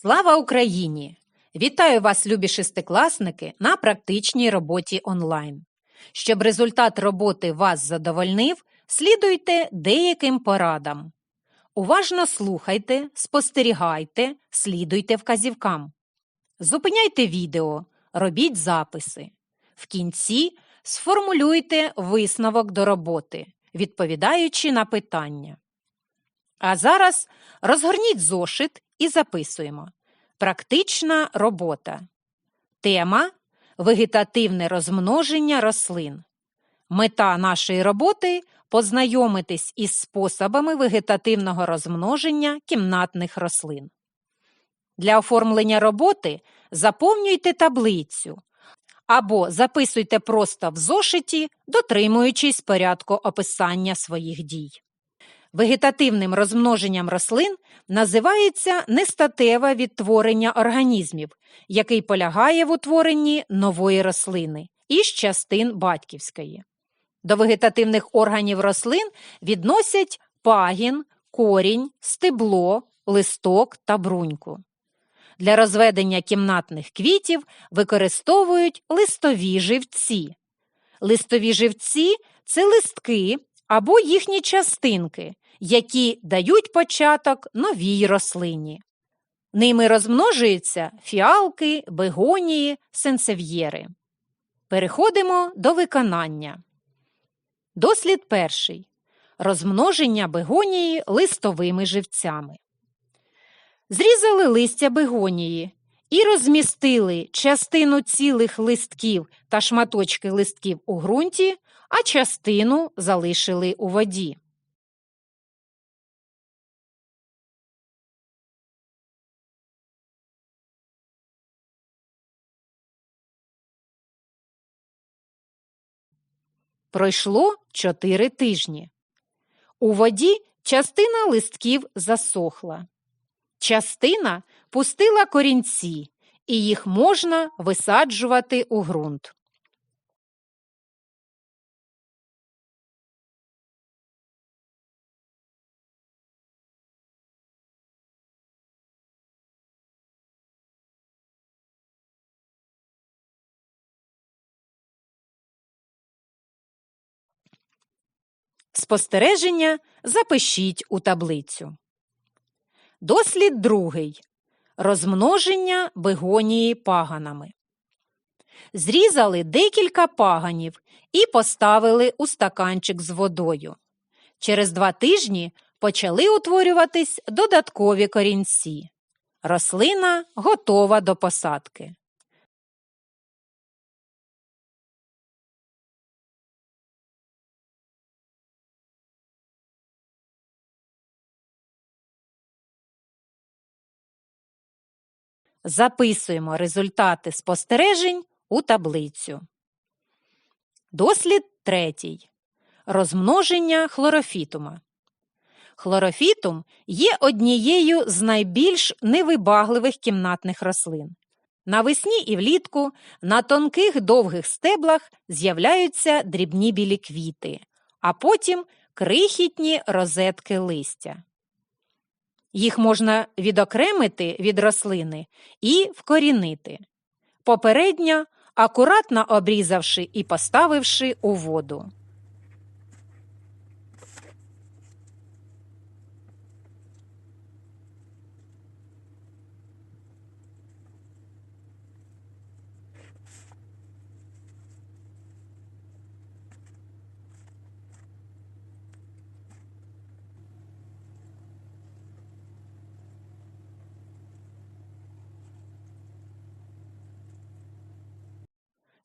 Слава Україні! Вітаю вас, любі шестикласники, на практичній роботі онлайн. Щоб результат роботи вас задовольнив, слідуйте деяким порадам. Уважно слухайте, спостерігайте, слідуйте вказівкам. Зупиняйте відео, робіть записи. В кінці сформулюйте висновок до роботи, відповідаючи на питання. А зараз розгорніть зошит і записуємо. Практична робота. Тема вегетативне розмноження рослин. Мета нашої роботи познайомитись із способами вегетативного розмноження кімнатних рослин. Для оформлення роботи заповнюйте таблицю або записуйте просто в зошиті, дотримуючись порядку описання своїх дій. Вегетативним розмноженням рослин називається нестатеве відтворення організмів, який полягає в утворенні нової рослини із частин батьківської. До вегетативних органів рослин відносять пагін, корінь, стебло, листок та бруньку. Для розведення кімнатних квітів використовують листові живці. Листові живці це листки або їхні частинки, які дають початок новій рослині. Ними розмножуються фіалки, бегонії, сенсев'єри. Переходимо до виконання. Дослід перший. Розмноження бегонії листовими живцями. Зрізали листя бегонії і розмістили частину цілих листків та шматочки листків у ґрунті, а частину залишили у воді. Пройшло чотири тижні. У воді частина листків засохла. Частина пустила корінці, і їх можна висаджувати у ґрунт. Спостереження запишіть у таблицю. Дослід другий. Розмноження бегонії паганами. Зрізали декілька паганів і поставили у стаканчик з водою. Через два тижні почали утворюватись додаткові корінці. Рослина готова до посадки. Записуємо результати спостережень у таблицю. Дослід третій. Розмноження хлорофітума. Хлорофітум є однією з найбільш невибагливих кімнатних рослин. Навесні і влітку на тонких довгих стеблах з'являються дрібні білі квіти, а потім крихітні розетки листя. Їх можна відокремити від рослини і вкорінити. Попередньо акуратно обрізавши і поставивши у воду.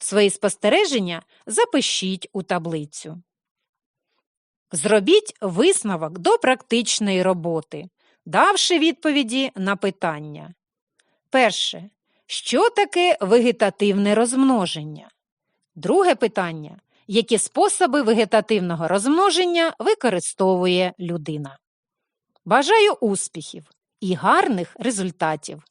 Свої спостереження запишіть у таблицю. Зробіть висновок до практичної роботи, давши відповіді на питання. Перше. Що таке вегетативне розмноження? Друге питання. Які способи вегетативного розмноження використовує людина? Бажаю успіхів і гарних результатів!